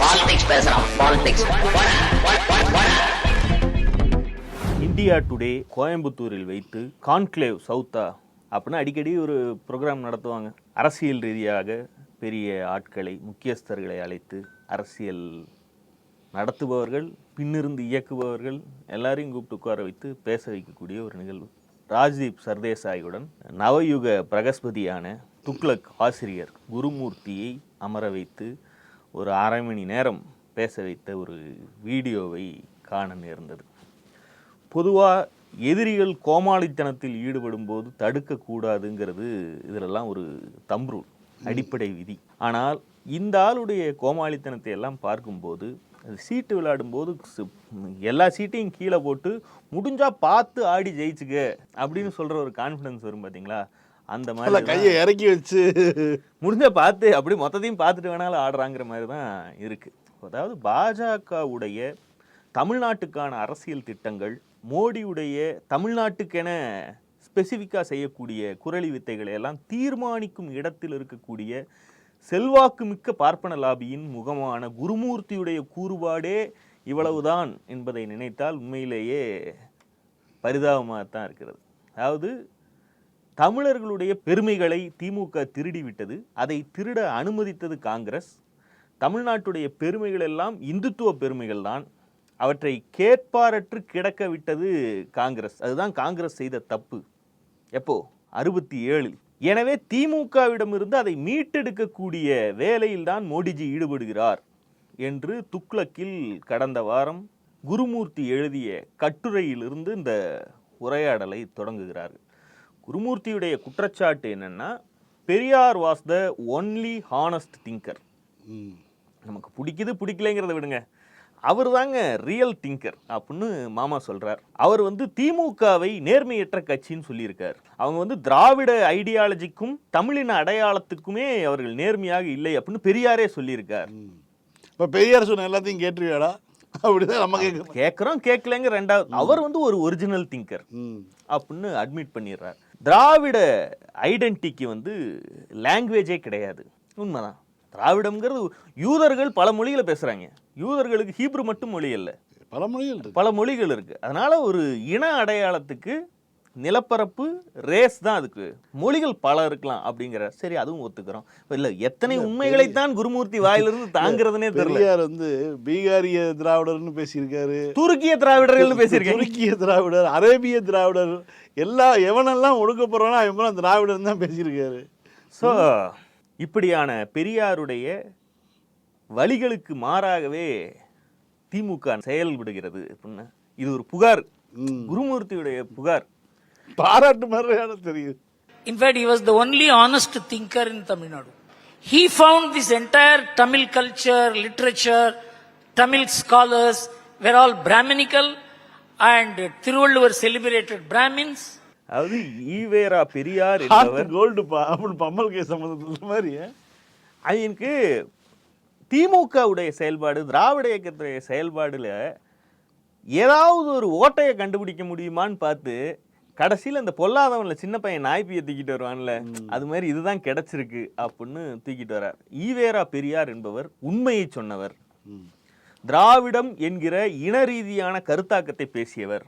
Politics பேசுறான் politics India today கோயம்புத்தூரில் வைத்து கான்க்ளேவ் சவுத்தா அப்படின்னு அடிக்கடி ஒரு ப்ரோக்ராம் நடத்துவாங்க. அரசியல் ரீதியாக பெரிய ஆட்களை முக்கியஸ்தர்களை அழைத்து அரசியல் நடத்துபவர்கள் பின்னிருந்து இயக்குபவர்கள் எல்லாரையும் கூப்பிட்டு உட்கார வைத்து பேச வைக்கக்கூடிய ஒரு நிகழ்வு. ராஜ்தீப் சர்தேசாயுடன் நவயுக பிரகஸ்பதியான துக்ளக் ஆசிரியர் குருமூர்த்தியை அமர வைத்து ஒரு அரை மணி நேரம் பேச வைத்த ஒரு வீடியோவை காண நேர்ந்தது. பொதுவாக எதிரிகள் கோமாளித்தனத்தில் ஈடுபடும் போது தடுக்கக்கூடாதுங்கிறது இதிலெல்லாம் ஒரு தம்ரூல் அடிப்படை விதி. ஆனால் இந்த ஆளுடைய கோமாளித்தனத்தை எல்லாம் பார்க்கும்போது சீட்டு விளையாடும்போது எல்லா சீட்டையும் கீழே போட்டு முடிஞ்சால் பார்த்து ஆடி ஜெயிச்சுக்க அப்படின்னு சொல்கிற ஒரு கான்ஃபிடன்ஸ் வரும் பார்த்தீங்களா அந்த மாதிரி கையை இறக்கி வச்சு. முடிஞ்ச பார்த்து அப்படி மொத்தத்தையும் பார்த்துட்டு வேணாலும் ஆடுறாங்கிற மாதிரி தான் இருக்கு. அதாவது பாஜகவுடைய தமிழ்நாட்டுக்கான அரசியல் திட்டங்கள் மோடியுடைய தமிழ்நாட்டுக்கென ஸ்பெசிஃபிக்காக செய்யக்கூடிய குரலி வித்தைகளை எல்லாம் தீர்மானிக்கும் இடத்தில் இருக்கக்கூடிய செல்வாக்கு மிக்க பார்ப்பன லாபியின் முகமான குருமூர்த்தியுடைய கூறுபாடே இவ்வளவுதான் என்பதை நினைத்தால் உண்மையிலேயே பரிதாபமாக தான் இருக்கிறது. அதாவது தமிழர்களுடைய பெருமைகளை திமுக திருடிவிட்டது அதை திருட அனுமதித்தது காங்கிரஸ். தமிழ்நாட்டுடைய பெருமைகள் எல்லாம் இந்துத்துவ பெருமைகள் தான். அவற்றை கேட்பாரற்று கிடக்க விட்டது காங்கிரஸ். அதுதான் காங்கிரஸ் செய்த தப்பு. எப்போ? அறுபத்தி ஏழில். எனவே திமுகவிடமிருந்து அதை மீட்டெடுக்கக்கூடிய வேலையில் தான் மோடிஜி ஈடுபடுகிறார் என்று துக்ளக்கில் கடந்த வாரம் குருமூர்த்தி எழுதிய கட்டுரையிலிருந்து இந்த உரையாடலை தொடங்குகிறார்கள். குருமூர்த்தியுடைய குற்றச்சாட்டு என்னன்னா Periyar was the only honest thinker. நமக்கு பிடிக்குது பிடிக்கலைங்கிறத விடுங்க. அவர் தாங்க ரியல் திங்கர் அப்படின்னு மாமா சொல்றார். அவர் வந்து திமுகவை நேர்மையற்ற கட்சின்னு சொல்லியிருக்கார். அவங்க வந்து திராவிட ஐடியாலஜிக்கும் தமிழின அடையாளத்துக்குமே அவர்கள் நேர்மையாக இல்லை அப்படின்னு பெரியாரே சொல்லியிருக்கார். இப்ப பெரியார் சொன்ன எல்லாத்தையும் கேட்டுருவியாடா? அப்படிதான் நம்ம கேட்குறோம். கேட்கலங்க ரெண்டாவது. அவர் வந்து ஒரு ஒரிஜினல் திங்கர். அப்படின்னு அட்மிட் பண்ணிடுறார். திராவிட ஐடென்டிட்டிக்கு வந்து லாங்குவேஜே கிடையாது. உண்மைதான். திராவிடம்ங்கிறது யூதர்கள் பல மொழிகளை பேசுறாங்க. யூதர்களுக்கு ஹீப்ரு மட்டும் மொழி இல்லை. பல மொழிகள் பல மொழிகள் இருக்கு. அதனால ஒரு இன அடையாளத்துக்கு நிலப்பரப்பு ரேஸ் தான் அதுக்கு. மொழிகள் பல இருக்கலாம் அப்படிங்கிற சரி அதுவும் ஒத்துக்கிறோம். இல்ல எத்தனை உண்மைகளைத்தான் குருமூர்த்தி வாயிலிருந்து தாங்கிறதுனே தெரியல. வந்து பீகாரிய திராவிடர்னு பேசியிருக்காரு. துருக்கிய திராவிடர்கள்னு பேசியிருக்காங்க. துருக்கிய திராவிடர் அரேபிய திராவிடர் எல்லா எவனெல்லாம் ஒடுக்கப்படுறானோ அவன் திராவிடர் தான் பேசியிருக்காரு. ஸோ இப்படியான பெரியாருடைய வழிகளுக்கு மாறாகவே திமுக செயல்படுகிறது அப்படின்னா இது ஒரு புகார். குருமூர்த்தியுடைய புகார். பாராட்டு மாதிரியான தெரியுது. In fact, he was the only honest thinker in Tamil Nadu. He found this entire Tamil culture, literature, Tamil scholars were and Thiruvalluvar celebrated Brahmins. அதாவது ஈவேரா பெரியார் என்பவர். கோல்டு பா அப்படின்னு பம்மல் கே சம்மந்தத்துல மாதிரி எனக்கு திமுகவுடைய செயல்பாடு திராவிட இயக்கத்துடைய செயல்பாடுல ஏதாவது ஒரு ஓட்டையை கண்டுபிடிக்க முடியுமான்னு பார்த்து கடைசியில் இந்த பொல்லாதவன்ல சின்ன பையன் நாய்ப்பியை தூக்கிட்டு வருவான்ல அது மாதிரி இதுதான் கிடைச்சிருக்கு அப்படின்னு தூக்கிட்டு வர்றார். ஈவேரா பெரியார் என்பவர் உண்மையை சொன்னவர். திராவிடம் என்கிற இன ரீதியான கருத்தாக்கத்தை பேசியவர்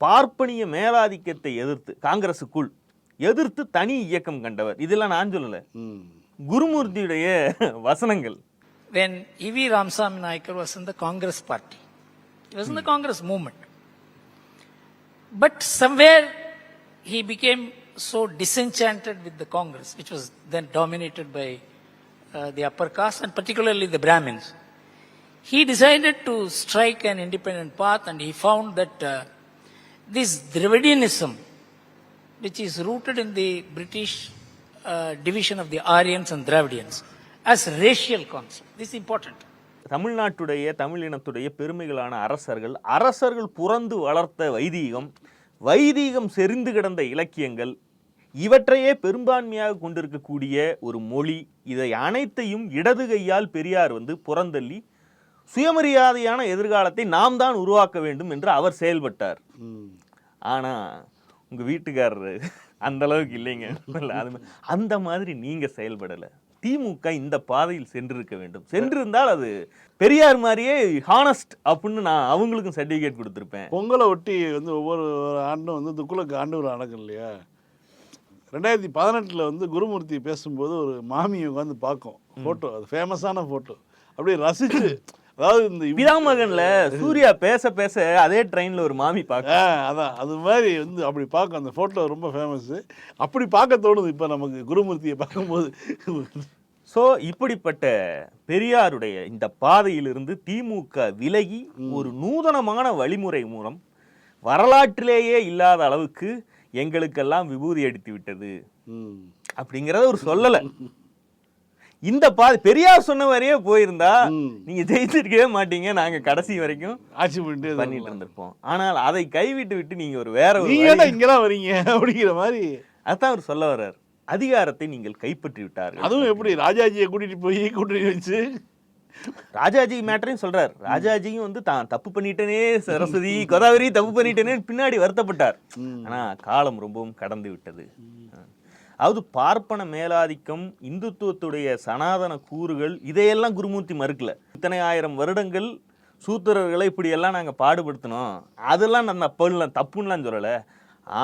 பார்ப்பனிய மேலாதிக்கத்தை எதிர்த்து காங்கிரசுக்குள் எதிர்த்து தனி இயக்கம் கண்டவர் இதெல்லாம் நான் சொல்லல குருமூர்த்தியுடைய வசனங்கள் When E.V. Ramsamy Naikar was in the Congress party, he was in the Congress movement. But somewhere he became so disenchanted with the Congress, which was then dominated by uh, the upper caste and particularly the Brahmins. He decided to strike an independent path and he found that uh, this Dravidianism, which is rooted in the British uh, division of the Aryans and Dravidians, as racial concept. This is important. தமிழ்நாட்டுடைய தமிழினத்துடைய பெருமைகளான அரசர்கள் அரசர்கள் புறந்து வளர்த்த வைதீகம் வைதீகம் செறிந்து கிடந்த இலக்கியங்கள் இவற்றையே பெரும்பான்மையாக கொண்டிருக்கக்கூடிய ஒரு மொழி இதை அனைத்தையும் இடது கையால் பெரியார் வந்து புறந்தள்ளி சுயமரியாதையான எதிர்காலத்தை நாம் தான் உருவாக்க வேண்டும் என்று அவர் செயல்பட்டார். ம். ஆனா உங்க வீட்டுக்காரரு அந்த அளவுக்கு இல்லைங்க. இல்ல, அது அந்த மாதிரி நீங்க செயல்படல. திமுக இந்த பாதையில் சென்றிருக்க வேண்டும். சென்றிருந்தால் அது பெரியார் மாதிரியே ஹானஸ்ட் அப்படின்னு நான் அவங்களுக்கும் சர்டிஃபிகேட் கொடுத்துருப்பேன். பொங்கலை ஒட்டி வந்து ஒவ்வொரு ஆண்டும் வந்து துக்குளக்கு ஆண்டு விழா நடக்கும் இல்லையா? ரெண்டாயிரத்தி பதினெட்டில் வந்து குருமூர்த்தி பேசும்போது ஒரு மாமி உட்காந்து பார்க்கும். ஃபோட்டோ அது ஃபேமஸான ஃபோட்டோ அப்படியே ரசிச்சு அதாவது இந்த பிதாமகன்ல சூர்யா பேச பேச அதே ட்ரெயின்ல ஒரு மாமி பார்க்க அதான். அது மாதிரி வந்து அப்படி பார்க்கும் அந்த ஃபோட்டோ ரொம்ப ஃபேமஸ்ஸு அப்படி பார்க்க தோணுது. இப்போ நமக்கு குருமூர்த்தியை பார்க்கும்போது. ஸோ இப்படிப்பட்ட பெரியாருடைய இந்த பாதையிலிருந்து திமுக விலகி ஒரு நூதனமான வழிமுறை மூலம் வரலாற்றிலேயே இல்லாத அளவுக்கு எங்களுக்கெல்லாம் விபூதி அடித்து விட்டது. அப்படிங்கறத ஒரு சொல்லல. இந்த பாதை பெரியார் சொன்ன வரையே போயிருந்தா. நீங்க ஜெயிச்சிருக்கவே மாட்டீங்க. நாங்க கடைசி வரைக்கும் ஆட்சி பண்ணிட்டு பண்ணிட்டு இருந்திருப்போம். ஆனால் அதை கைவிட்டு விட்டு நீங்க ஒரு வேற ஒரு நீங்க இங்கெல்லாம் வரீங்க அப்படிங்கிற மாதிரி. அதான் அவர் சொல்ல வர்றார். அதிகாரத்தை நீங்கள் கைப்பற்றி விட்டார்கள். அதுவும் எப்படி? ராஜாஜியை கூட்டிட்டு போய் கூட்டிட்டு வச்சு. ராஜாஜி மேட்டரையும் சொல்றார். ராஜாஜியும் வந்து தான் தப்பு பண்ணிட்டேனே சரஸ்வதி கோதாவரி தப்பு பண்ணிட்டேனே பின்னாடி வருத்தப்பட்டார். ஆனா காலம் ரொம்பவும் கடந்து விட்டது. அதாவது பார்ப்பன மேலாதிக்கம் இந்துத்துவத்துடைய சனாதன கூறுகள் இதையெல்லாம் குருமூர்த்தி மறுக்கல. இத்தனை ஆயிரம் வருடங்கள் சூத்திரர்களை இப்படியெல்லாம் நாங்க பாடுபடுத்தினோம். அதெல்லாம் நான் தப்புலாம் தப்புன்னுலாம் சொல்லல.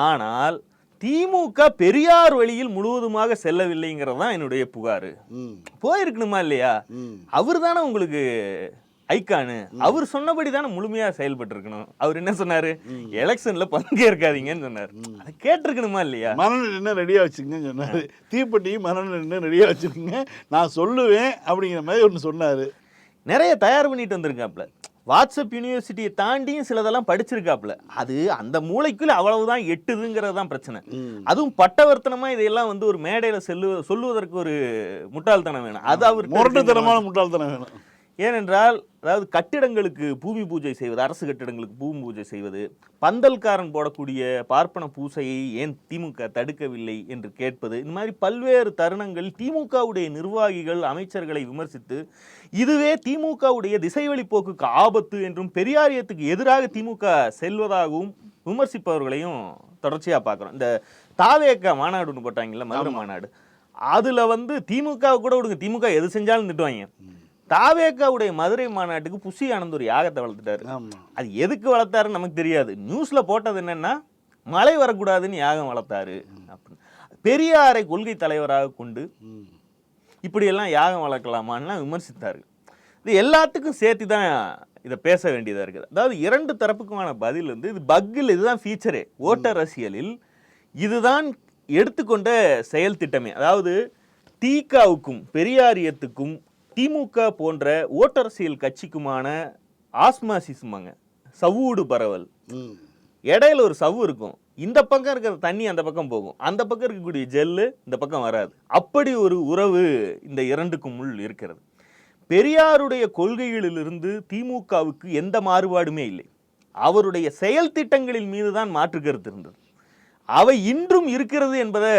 ஆனால் திமுக பெரியார் வழியில் முழுவதுமாக செல்லவில்லைங்கிறது தான் என்னுடைய புகாரு. போயிருக்கணுமா இல்லையா? அவர் தானே உங்களுக்கு ஐக்கானு. அவர் சொன்னபடி தானே முழுமையா செயல்பட்டு இருக்கணும் அவர் என்ன சொன்னாரு? எலெக்ஷன்ல பங்கேற்காதீங்கன்னு சொன்னாரு. அதை கேட்டிருக்கணுமா இல்லையா? மரணம் என்ன ரெடியாக வச்சுக்கங்கன்னு சொன்னார். தீப்பெட்டியும் மரணம் என்ன ரெடியாக வச்சுக்கோங்க. நான் சொல்லுவேன் அப்படிங்கிற மாதிரி ஒன்று சொன்னார். நிறைய தயார் பண்ணிட்டு வந்திருக்காப்ல. வாட்ஸ்அப் யூனிவர்சிட்டியை தாண்டியும் சிலதெல்லாம் படிச்சிருக்காப்ல. அது அந்த மூளைக்குள்ள அவ்வளவுதான் எட்டுதுங்கிறது தான் பிரச்சனை. அதுவும் பட்டவர்த்தனமா இதையெல்லாம் வந்து ஒரு மேடையில செல்லு சொல்லுவதற்கு ஒரு முட்டாள்தனம் வேணும். அது அவர் முரட்டுத்தனமான முட்டாள்தனம் வேணும். ஏனென்றால் அதாவது கட்டிடங்களுக்கு பூமி பூஜை செய்வது அரசு கட்டிடங்களுக்கு பூமி பூஜை செய்வது பந்தல்காரன் போடக்கூடிய பார்ப்பன பூசையை ஏன் திமுக தடுக்கவில்லை என்று கேட்பது இந்த மாதிரி பல்வேறு தருணங்கள் திமுகவுடைய நிர்வாகிகள் அமைச்சர்களை விமர்சித்து இதுவே திமுகவுடைய திசைவழி போக்குக்கு ஆபத்து என்றும் பெரியாரியத்துக்கு எதிராக திமுக செல்வதாகவும் விமர்சிப்பவர்களையும் தொடர்ச்சியா பார்க்குறோம். இந்த தாவேக்க மாநாடு ஒன்று போட்டாங்கல்ல மதுரை மாநாடு. அதுல வந்து திமுக கூட விடுங்க. திமுக எது செஞ்சாலும் திட்டுவாங்க. தாவேக்காவுடைய மதுரை மாநாட்டுக்கு புஷி ஆனந்த் ஒரு யாகத்தை வளர்த்துட்டாரு. அது எதுக்கு வளர்த்தாருன்னு நமக்கு தெரியாது. நியூஸ்ல போட்டது என்னன்னா மழை வரக்கூடாதுன்னு யாகம் வளர்த்தாரு. அப்படின்னு பெரியாரை கொள்கை தலைவராக கொண்டு இப்படியெல்லாம் யாகம் வளர்க்கலாமான்லாம் விமர்சித்தார்கள் இது எல்லாத்துக்கும் சேர்த்து தான் இதை பேச வேண்டியதாக இருக்குது. அதாவது இரண்டு தரப்புக்குமான பதில் வந்து இது பக்கில் இதுதான் ஃபீச்சரே ஓட்டர் அரசியலில் இதுதான் எடுத்துக்கொண்ட செயல் திட்டமே. அதாவது தீகாவுக்கும் பெரியாரியத்துக்கும் திமுக போன்ற ஓட்டரசியல் கட்சிக்குமான ஆஸ்மாசிஸ்மாங்க. சவ்வூடு பரவல். இடையில ஒரு சவ்வு இருக்கும். இந்த பக்கம் இருக்கிற தண்ணி அந்த பக்கம் போகும். அந்த பக்கம் இருக்கக்கூடிய ஜெல்லு இந்த பக்கம் வராது. அப்படி ஒரு உறவு இந்த இரண்டுக்கும் உள் இருக்கிறது. பெரியாருடைய கொள்கைகளிலிருந்து திமுகவுக்கு எந்த மாறுபாடுமே இல்லை. அவருடைய செயல் திட்டங்களின் மீது தான் மாற்று கருத்து இருந்தது. அவை இன்றும் இருக்கிறது என்பதை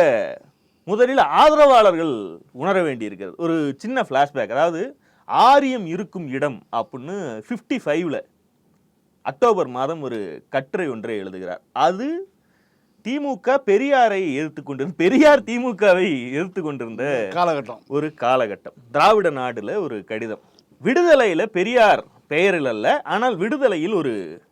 முதலில் ஆதரவாளர்கள் உணர வேண்டியிருக்கிறது. ஒரு சின்ன ஃப்ளாஷ்பேக் அதாவது ஆரியம் இருக்கும் இடம் அப்படின்னு ஃபிஃப்டி ஃபைவ்ல அக்டோபர் மாதம் ஒரு கட்டுரை ஒன்றை எழுதுகிறார். அது திமுக பெரியாரை எதிர்த்து கொண்டிருந்த பெரியார் திமுகவை எதிர்த்து கொண்டிருந்த காலகட்டம். ஒரு காலகட்டம். திராவிட நாடுல ஒரு கடிதம். விடுதலையில பெரியார் பெயரில் அல்ல ஆனால் விடுதலையில் ஒரு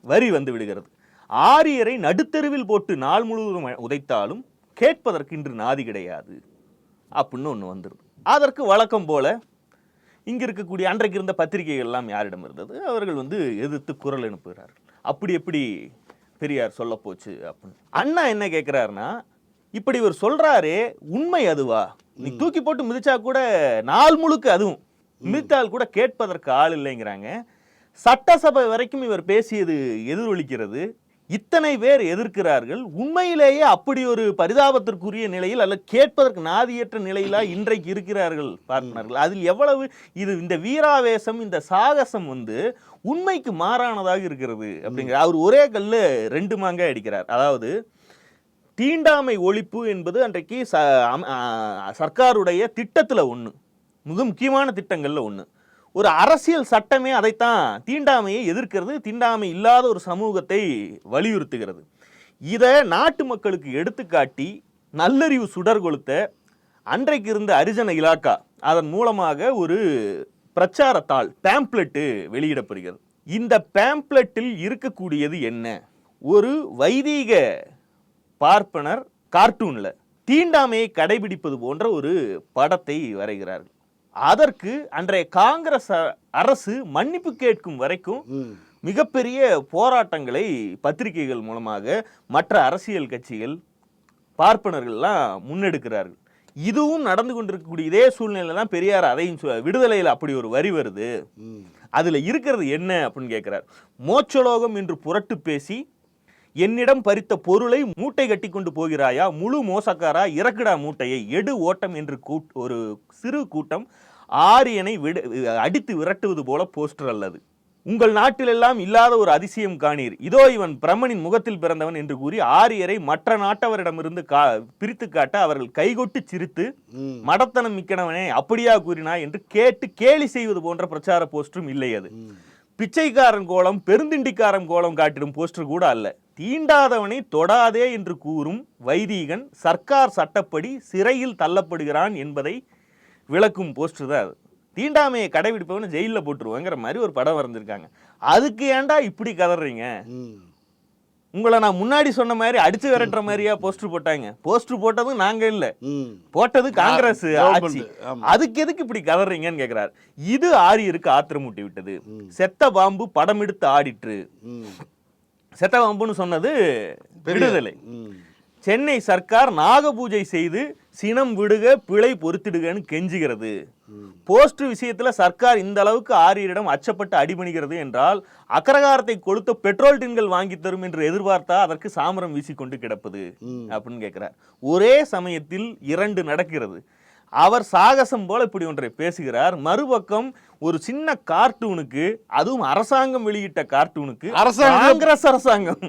வரி வந்து விடுகிறது. ஆரியரை நடுத்தெருவில் போட்டு நாள் முழுவதும் உதைத்தாலும் கேட்பதற்கு இன்று நாதி கிடையாது. அப்படின்னு ஒன்று வந்துருது அதற்கு வழக்கம் போல இங்க இருக்கக்கூடிய அன்றைக்கு இருந்த பத்திரிகைகள் எல்லாம் யாரிடம் இருந்தது? அவர்கள் வந்து எதிர்த்து குரல் அனுப்புகிறார்கள் அப்படி எப்படி பெரியார் சொல்ல போச்சு அப்படின்னு அண்ணா என்ன கேட்கிறாருன்னா இப்படி இவர் சொல்றாரே உண்மை அதுவா? நீ தூக்கி போட்டு மிதிச்சா கூட நாள் முழுக்க அதுவும். மிதித்தால் கூட கேட்பதற்கு ஆள் இல்லைங்கிறாங்க. சட்டசபை வரைக்கும் இவர் பேசியது எதிரொலிக்கிறது. இத்தனை பேர் எதிர்க்கிறார்கள். உண்மையிலேயே அப்படி ஒரு பரிதாபத்திற்குரிய நிலையில் அல்ல கேட்பதற்கு நாதியற்ற நிலையிலா இன்றைக்கு இருக்கிறார்கள் பார்ட்னர்கள் அதில் எவ்வளவு இது இந்த வீராவேசம் இந்த சாகசம் வந்து உண்மைக்கு மாறானதாக இருக்கிறது அப்படிங்கிற அவர் ஒரே கல்ல ரெண்டு மாங்காய் அடிக்கிறார். அதாவது தீண்டாமை ஒழிப்பு என்பது அன்றைக்கு ச சர்க்காருடைய திட்டத்தில் ஒன்று மிக முக்கியமான திட்டங்களில் ஒன்று ஒரு அரசியல் சட்டமே அதைத்தான் தீண்டாமையை எதிர்க்கிறது தீண்டாமை இல்லாத ஒரு சமூகத்தை வலியுறுத்துகிறது. இதை நாட்டு மக்களுக்கு எடுத்துக்காட்டி நல்லறிவு சுடர் கொளுத்த அன்றைக்கு இருந்த அரிஜன இலாக்கா அதன் மூலமாக ஒரு பிரச்சாரத்தால் பேம்ப்ளெட்டு வெளியிடப்படுகிறது. இந்த பேம்ப்ளெட்டில் இருக்கக்கூடியது என்ன? ஒரு வைதீக பார்ப்பனர் கார்ட்டூனில் தீண்டாமையை கடைபிடிப்பது போன்ற ஒரு படத்தை வரைகிறார்கள். அதற்கு அன்றைய காங்கிரஸ் அரசு மன்னிப்பு கேட்கும் வரைக்கும். மிகப்பெரிய போராட்டங்களை பத்திரிகைகள் மூலமாக மற்ற அரசியல் கட்சிகள் பார்ப்பனர்கள்லாம் முன்னெடுக்கிறார்கள் இதுவும் நடந்து கொண்டிருக்கக்கூடிய இதே சூழ்நிலை தான் பெரியார் அதையும் விடுதலையில் அப்படி ஒரு வரி வருது. அதுல இருக்கிறது என்ன அப்படின்னு கேட்கிறார் மோட்சலோகம் என்று புரட்டு பேசி என்னிடம் பறித்த பொருளை மூட்டை கட்டி கொண்டு போகிறாயா? முழு மோசக்காரா? இறக்குடா மூட்டையை. எடு ஓட்டம் என்று கூட் ஒரு சிறு கூட்டம் ஆரியனை விட அடித்து விரட்டுவது போல போஸ்டர் அல்லது. உங்கள் நாட்டிலெல்லாம் இல்லாத ஒரு அதிசயம் காணீர். இதோ இவன் பிரம்மனின் முகத்தில் பிறந்தவன் என்று கூறி ஆரியரை மற்ற நாட்டவரிடமிருந்து கா பிரித்து காட்ட அவர்கள் கைகொட்டு சிரித்து. மடத்தனம் மிக்கனவனே அப்படியா கூறினா? என்று கேட்டு கேலி செய்வது போன்ற பிரச்சார போஸ்டரும் இல்லை அது. பிச்சைக்காரன் கோலம் பெருந்திண்டிக்காரன் கோலம் காட்டிடும் போஸ்டர் கூட அல்ல. தீண்டாதவனை தொடாதே என்று கூறும் வைதீகன் சர்க்கார் சட்டப்படி சிறையில் தள்ளப்படுகிறான் என்பதை விளக்கும் போஸ்டர் தான் அது. தீண்டாமையை கடைபிடிப்பவன் ஜெயிலில் போட்டுருவாங்கிற மாதிரி ஒரு படம் வரைஞ்சிருக்காங்க. அதுக்கு ஏன்டா இப்படி கதறீங்க. உங்களை நான் முன்னாடி சொன்ன மாதிரி அடிச்சு விரட்டுற மாதிரியா போஸ்டர் போட்டாங்க. போஸ்டர் போட்டதும் நாங்க இல்ல. போட்டது காங்கிரஸ் ஆட்சி. அதுக்கு எதுக்கு இப்படி கதறீங்கன்னு கேக்குறாரு. இது ஆரியருக்கு ஆத்திரமூட்டி விட்டது செத்த பாம்பு படம் எடுத்து ஆடிற்று. ம். செத்த பாம்புன்னு சொன்னது விடுதலை. சென்னை சர்க்கார் நாகபூஜை செய்து சினம் விடுக பிழை பொறுத்திடுகன்னு கெஞ்சுகிறது. போஸ்ட் விஷயத்துல சர்க்கார் இந்த அளவுக்கு ஆரியரிடம் அச்சப்பட்டு அடிபணிகிறது என்றால் அக்ரகாரத்தை கொளுத்த பெட்ரோல் டின்கள் வாங்கி தரும் என்று எதிர்பார்த்தா அதற்கு சாமரம் வீசிக்கொண்டு கிடப்பது அப்படின்னு கேட்கிறார் ஒரே சமயத்தில் இரண்டு நடக்கிறது. அவர் சாகசம் போல இப்படி ஒன்றை பேசுகிறார். மறுபக்கம் ஒரு சின்ன கார்ட்டூனுக்கு அதுவும் அரசாங்கம் வெளியிட்ட கார்ட்டூனுக்கு அரசாங்கம் காங்கிரஸ் அரசாங்கம்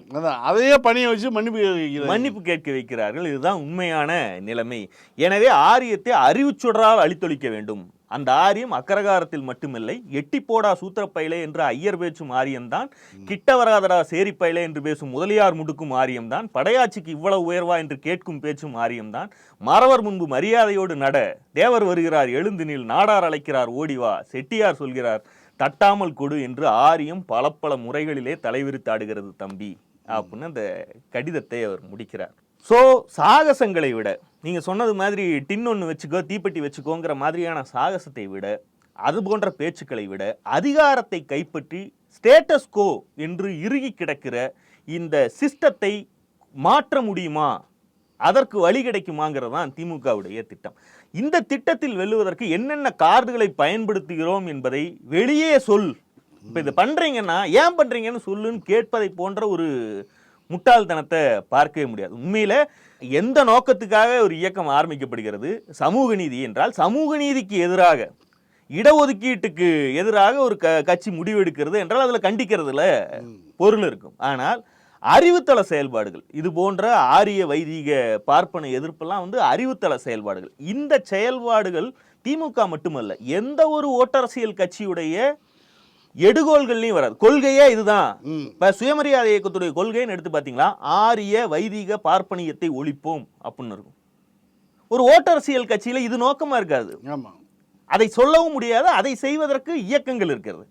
அதையே பணியை வச்சு மன்னிப்பு. மன்னிப்பு கேட்க வைக்கிறார்கள். இதுதான் உண்மையான நிலைமை. எனவே ஆரியத்தை அறிவுச்சுடரால் அழித்தொழிக்க வேண்டும். அந்த ஆரியம் அக்கரகாரத்தில் மட்டுமில்லை எட்டி போடா சூத்திரப்பயிலே என்று ஐயர் பேச்சும் ஆரியம்தான் கிட்ட வராதடா சேரிப்பயிலே என்று பேசும் முதலியார் முடுக்கும் ஆரியம்தான் படையாட்சிக்கு இவ்வளவு உயர்வா என்று கேட்கும் பேச்சும் ஆரியம்தான் மறவர் முன்பு மரியாதையோடு நட தேவர் வருகிறார் எழுந்து நில் நாடார் அழைக்கிறார் ஓடிவா செட்டியார் சொல்கிறார் தட்டாமல் கொடு என்று ஆரியம் பல பல முறைகளிலே தலைவிரித்தாடுகிறது தம்பி. அப்படின்னு அந்த கடிதத்தை அவர் முடிக்கிறார். ஸோ சாகசங்களை விட நீங்கள் சொன்னது மாதிரி டின் ஒன்று வச்சுக்கோ தீப்பெட்டி வச்சுக்கோங்கிற மாதிரியான சாகசத்தை விட அது போன்ற பேச்சுக்களை விட அதிகாரத்தை கைப்பற்றி ஸ்டேட்டஸ் கோ என்று இறுகி கிடக்கிற இந்த சிஸ்டத்தை மாற்ற முடியுமா? அதற்கு வழி கிடைக்குமாங்கிறது தான் திமுகவுடைய திட்டம். இந்த திட்டத்தில் வெல்லுவதற்கு என்னென்ன கார்டுகளை பயன்படுத்துகிறோம் என்பதை வெளியே சொல். இப்போ இதை பண்ணுறீங்கன்னா ஏன் பண்ணுறீங்கன்னு சொல்லுன்னு கேட்பதை போன்ற ஒரு முட்டாள்தனத்தை பார்க்கவே முடியாது. உண்மையில எந்த நோக்கத்துக்காக ஒரு இயக்கம் ஆரம்பிக்கப்படுகிறது? சமூக நீதி என்றால் சமூக நீதிக்கு எதிராக இடஒதுக்கீட்டுக்கு எதிராக ஒரு க கட்சி முடிவெடுக்கிறது என்றால் அதில் கண்டிக்கிறதுல பொருள் இருக்கும். ஆனால் அறிவுத்தள செயல்பாடுகள் இது போன்ற ஆரிய வைதீக பார்ப்பன எதிர்ப்பெல்லாம் வந்து அறிவுத்தள செயல்பாடுகள். இந்த செயல்பாடுகள் திமுக மட்டுமல்ல எந்த ஒரு ஓட்டரசியல் கட்சியுடைய எடுகோள்கள்லையும் வராது. கொள்கையே இதுதான். இப்ப சுயமரியாதை இயக்கத்துடைய கொள்கைன்னு எடுத்து பார்த்தீங்களா ஆரிய வைதீக பார்ப்பனியத்தை ஒழிப்போம் அப்படின்னு இருக்கும். ஒரு ஓட்டரசியல் கட்சியில இது நோக்கமா இருக்காது. அதை சொல்லவும் முடியாது அதை செய்வதற்கு இயக்கங்கள் இருக்கிறது.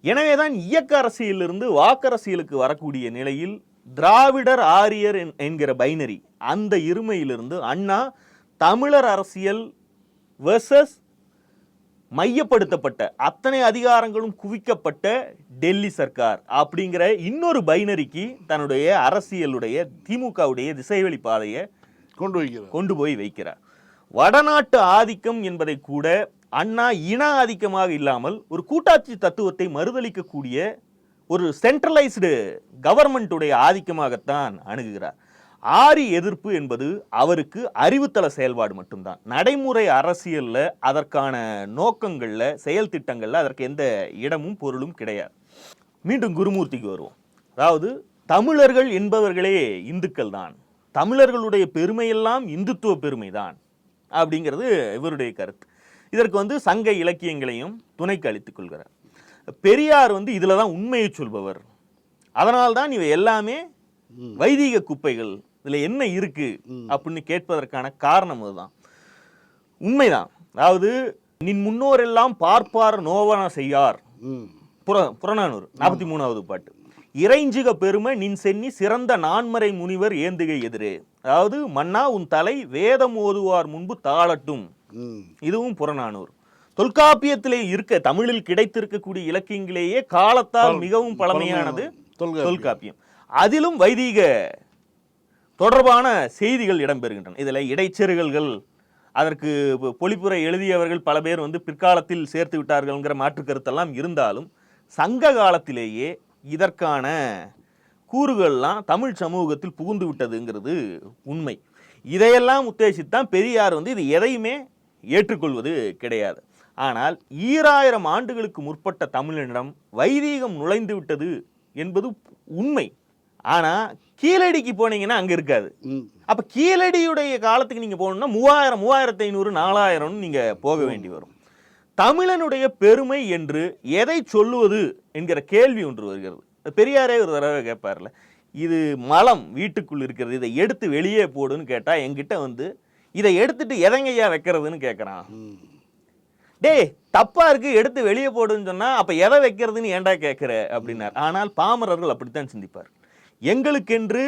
எனவேதான் இயக்க அரசியலிருந்து வாக்கரசியலுக்கு வரக்கூடிய நிலையில் திராவிடர் ஆரியர் என்- என்கிற பைனரி அந்த இருமையிலிருந்து அண்ணா தமிழர் அரசியல் வெர்சஸ் மையப்படுத்தப்பட்ட அத்தனை அதிகாரங்களும் குவிக்கப்பட்ட டெல்லி சர்க்கார் அப்படிங்கிற இன்னொரு பைனரிக்கு தன்னுடைய அரசியலுடைய திமுகவுடைய திசைவழி பாதையை கொண்டு வைக்கிறார். கொண்டு போய் வைக்கிறார். வடநாட்டு ஆதிக்கம் என்பதை கூட அண்ணா இன ஆதிக்கமாக இல்லாமல் ஒரு கூட்டாட்சி தத்துவத்தை மறுதளிக்கக்கூடிய ஒரு சென்ட்ரலைஸ்டு கவர்மெண்ட்டுடைய ஆதிக்கமாகத்தான் அணுகுகிறார். ஆரி எதிர்ப்பு என்பது அவருக்கு அறிவுத்தள செயல்பாடு மட்டும்தான். நடைமுறை அரசியல்ல அதற்கான நோக்கங்கள்ல செயல் திட்டங்கள்ல அதற்கு எந்த இடமும் பொருளும் கிடையாது. மீண்டும் குருமூர்த்திக்கு வருவோம். அதாவது தமிழர்கள் என்பவர்களே இந்துக்கள் தான். தமிழர்களுடைய பெருமையெல்லாம் இந்துத்துவ பெருமைதான் அப்படிங்கிறது இவருடைய கருத்து. இதற்கு வந்து சங்க இலக்கியங்களையும் துணைக்கு அளித்துக் கொள்கிறார். பெரியார் வந்து இதில் தான் உண்மையை சொல்பவர். அதனால்தான் இவை எல்லாமே வைதீக குப்பைகள் இதில் என்ன இருக்கு அப்படின்னு கேட்பதற்கான காரணம் அதுதான். உண்மைதான். அதாவது நின் முன்னோரெல்லாம் பார்ப்பார் நோவன செய்யார். புற புறநானூறு நாற்பத்தி மூணாவது பாட்டு. இறைஞ்சுக பெருமை நின் சென்னி சிறந்த நான்மறை முனிவர் ஏந்துகை எதிரே. அதாவது மன்னா உன் தலை வேதம் ஓதுவார் முன்பு தாளட்டும். இதுவும் புறநானூறு. தொல்காப்பியத்திலே இருக்க தமிழில் கிடைத்திருக்கக்கூடிய இலக்கியங்களிலேயே காலத்தால் மிகவும் பழமையானது. தொல்காப்பியம். அதிலும் வைதீக தொடர்பான செய்திகள் இடம்பெறுகின்றன. இதில் இடைச்செருகல்கள் அதற்கு பொழிப்புரை எழுதியவர்கள் பல பேர் வந்து பிற்காலத்தில் சேர்த்து விட்டார்கள்ங்கிற மாற்று கருத்தெல்லாம் இருந்தாலும் சங்க காலத்திலேயே இதற்கான கூறுகள்லாம் தமிழ் சமூகத்தில் புகுந்து விட்டதுங்கிறது உண்மை. இதையெல்லாம் உத்தேசித்தான் பெரியார் வந்து இது எதையுமே ஏற்றுக்கொள்வது கிடையாது. ஆனால் ஈராயிரம் ஆண்டுகளுக்கு முற்பட்ட தமிழனிடம் வைதீகம் நுழைந்து விட்டது என்பது உண்மை. ஆனா கீழடிக்கு போனீங்கன்னா அங்க இருக்காது. அப்ப கீழடியுடைய காலத்துக்கு நீங்க போகணும்னா மூவாயிரம் மூவாயிரத்தி ஐநூறு நாலாயிரம் நீங்க போக வேண்டி வரும். தமிழனுடைய பெருமை என்று எதை சொல்லுவது என்கிற கேள்வி ஒன்று வருகிறது. பெரியாரே ஒரு தடவை கேட்பார்ல இது மலம் வீட்டுக்குள் இருக்கிறது இதை எடுத்து வெளியே போடுன்னு கேட்டா என்கிட்ட வந்து இதை எடுத்துட்டு எதைங்கய்யா வைக்கிறதுன்னு கேட்கறான் ம். டேய் தப்பா இருக்கு எடுத்து வெளியே போடுன்னு சொன்னா அப்ப எதை வைக்கிறதுன்னு ஏன்டா கேட்கிற அப்படின்னார். ஆனால் பாமரர்கள் அப்படித்தான் சிந்திப்பார் எங்களுக்கென்று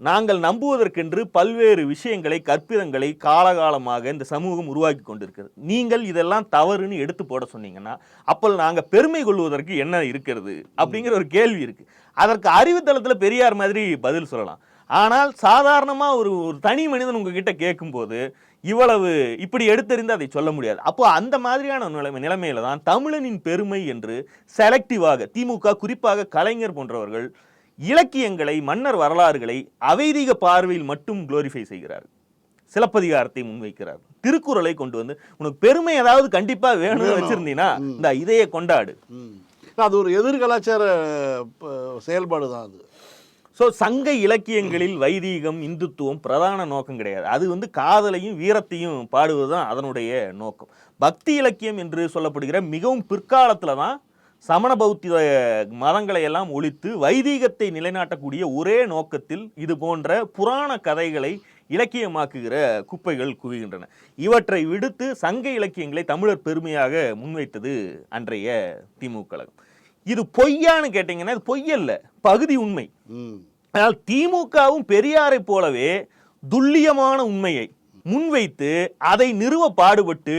நாங்கள் நம்புவதற்கென்று பல்வேறு விஷயங்களை கற்பிதங்களை காலகாலமாக இந்த சமூகம் உருவாக்கி கொண்டிருக்கிறது. நீங்கள் இதெல்லாம் தவறுன்னு எடுத்து போட சொன்னீங்கன்னா அப்போ நாங்கள் பெருமை கொள்வதற்கு என்ன இருக்கிறது அப்படிங்கிற ஒரு கேள்வி இருக்கு. அதற்கு அறிவுத்தளத்தில் பெரியார் மாதிரி பதில் சொல்லலாம். ஆனால் சாதாரணமாக ஒரு ஒரு தனி மனிதன் உங்ககிட்ட கேட்கும்போது இவ்வளவு இப்படி எடுத்தறிந்து அதை சொல்ல முடியாது. அப்போ அந்த மாதிரியான நிலைமை நிலைமையில தான் தமிழனின் பெருமை என்று செலக்டிவாக திமுக குறிப்பாக கலைஞர் போன்றவர்கள் இலக்கியங்களை மன்னர் வரலாறுகளை அவைதீக பார்வையில் மட்டும் குளோரிஃபை செய்கிறார். சிலப்பதிகாரத்தை முன்வைக்கிறார். திருக்குறளை கொண்டு வந்து உனக்கு பெருமை ஏதாவது கண்டிப்பா வேணும்னு வச்சிருந்தீங்கன்னா இந்த இதையே கொண்டாடு. அது ஒரு எதிர்கலாச்சார செயல்பாடு தான் அது. ஸோ சங்க இலக்கியங்களில் வைதீகம் இந்துத்துவம் பிரதான நோக்கம் கிடையாது. அது வந்து காதலையும் வீரத்தையும் பாடுவது தான் அதனுடைய நோக்கம். பக்தி இலக்கியம் என்று சொல்லப்படுகிற மிகவும் பிற்காலத்தில் தான் சமண பௌத்திய மதங்களை எல்லாம் ஒழித்து வைதீகத்தை நிலைநாட்டக்கூடிய ஒரே நோக்கத்தில் இது போன்ற புராண கதைகளை இலக்கியமாக்குகிற குப்பைகள் குவிகின்றன. இவற்றை விடுத்து சங்க இலக்கியங்களை தமிழர் பெருமையாக முன்வைத்தது அன்றைய திமுக கழகம். இது பொய்யான்னு கேட்டீங்கன்னா இது பொய்யல்ல பகுதி உண்மை. ஆனால் திமுகவும் பெரியாரை போலவே துல்லியமான உண்மையை முன்வைத்து அதை நிறுவ பாடுபட்டு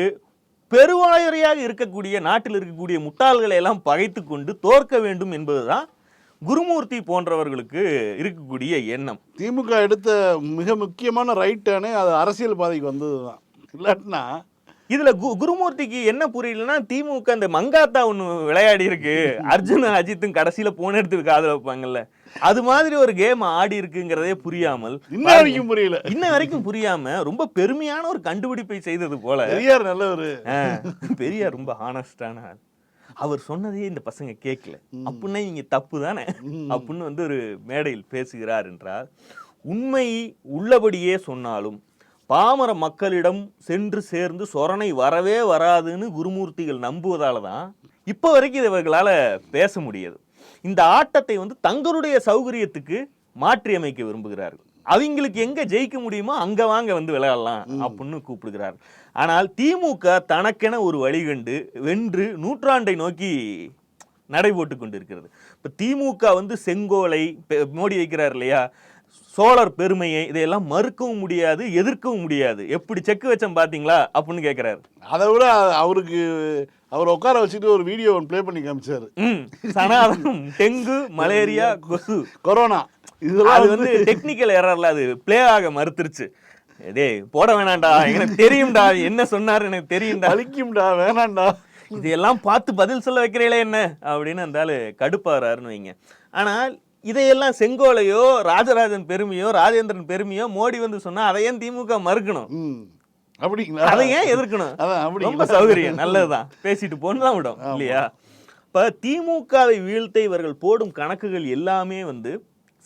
பெருவாயறையாக இருக்கக்கூடிய நாட்டில் இருக்கக்கூடிய முட்டாள்களை எல்லாம் பகைத்து கொண்டு தோற்க வேண்டும் என்பதுதான் குருமூர்த்தி போன்றவர்களுக்கு இருக்கக்கூடிய எண்ணம். திமுக எடுத்த மிக முக்கியமான ரைட் டேர்னே அது அரசியல் பாதைக்கு வந்தது தான் இல்லாட்டினா இதுல கு- குருமூர்த்திக்கு என்ன புரியலன்னா திமுக அந்த மங்காத்தா ஒண்ணு விளையாடி இருக்கு அர்ஜுன் அஜித்தும் கடைசியில போன எடுத்து காதல வைப்பாங்கல்ல. அது மாதிரி ஒரு கேம் ஆடி இருக்குங்கிறதே புரியாமல் இன்ன வரைக்கும் புரியல. இன்ன வரைக்கும் புரியாம ரொம்ப பெருமையான ஒரு கண்டுபிடிப்பை செய்தது போல. பெரியார் நல்ல ஒரு பெரியார் ரொம்ப ஹானஸ்டான ஆள். அவர் சொன்னதையே இந்த பசங்க கேட்கல அப்படின்னா இங்க தப்பு தானே? அப்படின்னு வந்து ஒரு மேடையில் பேசுகிறார் என்றால் உண்மை உள்ளபடியே சொன்னாலும் பாமர மக்களிடம் சென்று சேர்ந்து சொரணை வரவே வராதுன்னு குருமூர்த்திகள் நம்புவதால தான் இப்போ வரைக்கும் இவர்களால பேச முடியாது. இந்த ஆட்டத்தை வந்து தங்களுடைய சௌகரியத்துக்கு மாற்றி அமைக்க விரும்புகிறார்கள். அவங்களுக்கு எங்க ஜெயிக்க முடியுமோ அங்க வாங்க வந்து விளையாடலாம் அப்படின்னு கூப்பிடுகிறார். ஆனால் திமுக தனக்கென ஒரு வழிகண்டு வென்று நூற்றாண்டை நோக்கி நடைபோட்டு கொண்டிருக்கிறது. இப்ப திமுக வந்து செங்கோலை மோடி வைக்கிறார் இல்லையா? சோழர் பெருமையை இதையெல்லாம் மறுக்கவும் முடியாது எதிர்க்கவும் முடியாது. எப்படி செக் வச்சோம் பாத்தீங்களா? அப்படின்னு கேட்கிறாரு அதை விட அவருக்கு அவர் உட்கார வச்சுட்டு ஒரு வீடியோ ஒன்று ப்ளே பண்ணி காமிச்சாரு. சனாதனம் டெங்கு மலேரியா கொசு. கொரோனா இதெல்லாம் அது வந்து டெக்னிக்கல் எரர்ல அது ப்ளே ஆக மறுத்துருச்சு. டேய் போட வேணாம்டா எனக்கு தெரியும்டா என்ன சொன்னாரு எனக்கு தெரியும்டா. வலிக்கும்டா வேணாம்டா. இதையெல்லாம் பார்த்து பதில் சொல்ல வைக்கிறீங்களே என்ன? அப்படின்னு அந்த ஆளு கடுப்பாறாருன்னு வைங்க. ஆனால் இதையெல்லாம் செங்கோலையோ ராஜராஜன் பெருமையோ ராஜேந்திரன் பெருமையோ மோடி வந்து சொன்னா அதை ஏன் திமுக மறுக்கணும். அப்படிங்களா அதை ஏன் எதிர்க்கணும்? அதான் அப்படி ரொம்ப சௌகரியம் நல்லதுதான். பேசிட்டு போன்னு தான் விடும் இல்லையா? இப்ப திமுகவை வீழ்த்த இவர்கள் போடும் கணக்குகள் எல்லாமே வந்து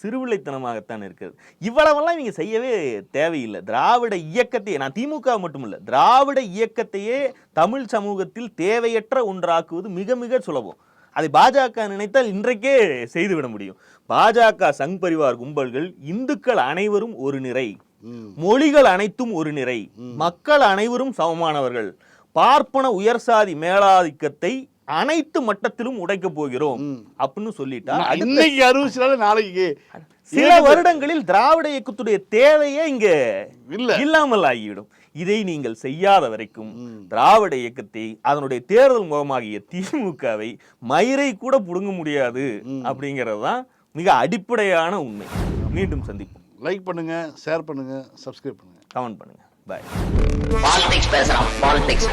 சிறுவில்லைத்தனமாகத்தான் இருக்கிறது. இவ்வளவெல்லாம் இவங்க செய்யவே தேவையில்லை. திராவிட இயக்கத்தையே நான் திமுக மட்டுமில்ல திராவிட இயக்கத்தையே தமிழ் சமூகத்தில் தேவையற்ற ஒன்றாக்குவது மிக மிக சுலபம். அதை பாஜக நினைத்தால் இன்றைக்கே செய்துவிட முடியும். பாஜக சங் பரிவார் கும்பல்கள் இந்துக்கள் அனைவரும் ஒரு நிறை. மொழிகள் அனைத்தும் ஒரு நிறை. மக்கள் அனைவரும் சமமானவர்கள். பார்ப்பன உயர்சாதி மேலாதிக்கத்தை அனைத்து மட்டத்திலும் உடைக்க போகிறோம். அப்படின்னு சொல்லிட்டா இன்னைக்கு அறிவிச்சாலும் நாளைக்கு சில வருடங்களில் திராவிட இயக்கத்துடைய தேவையே இங்க இல்ல. இல்லாமல் ஆகிவிடும். இதை நீங்கள் செய்யாத வரைக்கும் திராவிட இயக்கத்தை அதனுடைய தேர்தல் முகமாகிய திமுகவை மயிரை கூட புடுங்க முடியாது அப்படிங்கிறது தான் மிக அடிப்படையான உண்மை. மீண்டும் சந்திப்போம். லைக் பண்ணுங்க ஷேர் பண்ணுங்க சப்ஸ்கிரைப் பண்ணுங்க. கமெண்ட் பண்ணுங்க. பாய் பாலிடிக்ஸ் பேசுறான் பாலிடிக்ஸ்